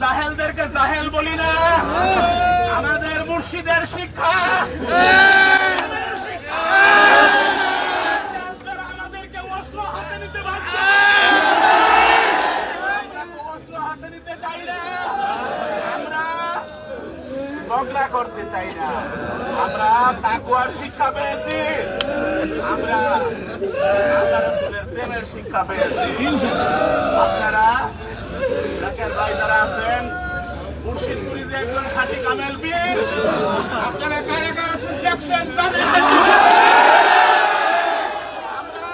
জাহেলদেরকে জাহেল বলি না। আমাদের মুর্শিদের শিক্ষা। চাই না। আমরা করতে চাই না। আমরা শিক্ষা পেয়েছি। আমরা প্রেমের শিক্ষা পেয়েছি। আপনারা জাকের ভাই যারা আছেন মুর্শিদপুরীতে একজন খাঁটি কামেল বীর আপনারা কারা কারা দেখছেন তাদের আমরা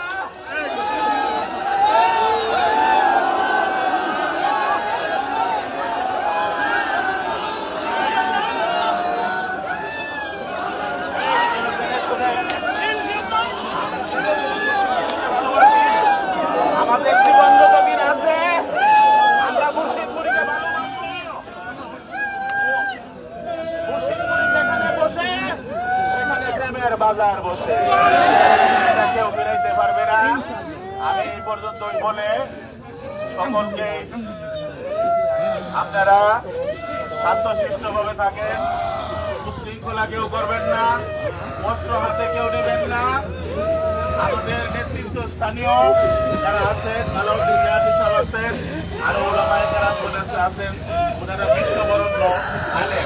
আমাদের জীবন যতদিন আছে আমরা মুর্শিদপুরীকে ভালোবাসবো মুর্শিদপুরী যেখানে বসে সেখানে প্রেমের বাজার বসে। কেউ ফিরাইতে পারবে না। আমি এই পর্যন্তই বলে সকলকে আপনারা শান্তশিষ্ট ভাবে থাকেন। উশৃঙ্খলা কেউ করবেন না, অস্ত্র হাতে কেউ নেবেন না। আমাদের নেতৃত্ব স্থানীয় যারা আছেন আলাউদ্দিন সাহেব আছেন, আরও ওলামায় যারা আছেন। ওনারা বিশ্ববরণ্য আলেন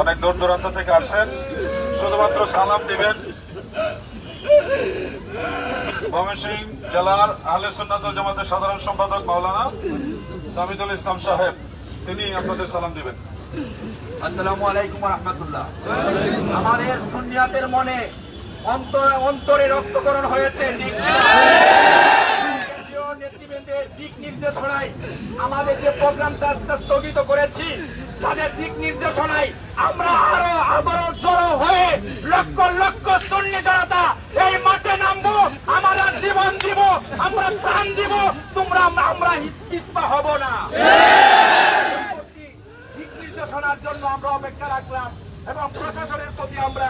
অনেক দূর দূরান্ত থেকে আসেন। শুধুমাত্র সালাম দিবেন। ময়মনসিংহ জেলার আহলে সুন্নাত জামাতের সাধারণ সম্পাদক মাওলানা সামিদুল ইসলাম সাহেব, তিনি আপনাদের সালাম দিবেন। আসসালামু আলাইকুম রহমতুল্লাহ। আমাদের সুনিয়াতের মনে অন্তর রক্তকরণ হয়েছে নেতৃবৃন্দের দিক নির্দেশনায় আমাদের যে প্রোগ্রামটা স্থগিত করেছি তাদের দিক নির্দেশনায় আমরা আরও আবারও জড়ো হয়ে লক্ষ লক্ষ সন্নি জনতা এই মাঠে নামবো, আমরা জীবন দিব, আমরা প্রাণ দিব, তোমরা আমরা ইস্পা হব না। দিক নির্দেশনার জন্য আমরা অপেক্ষা রাখলাম এবং প্রশাসনের প্রতি আমরা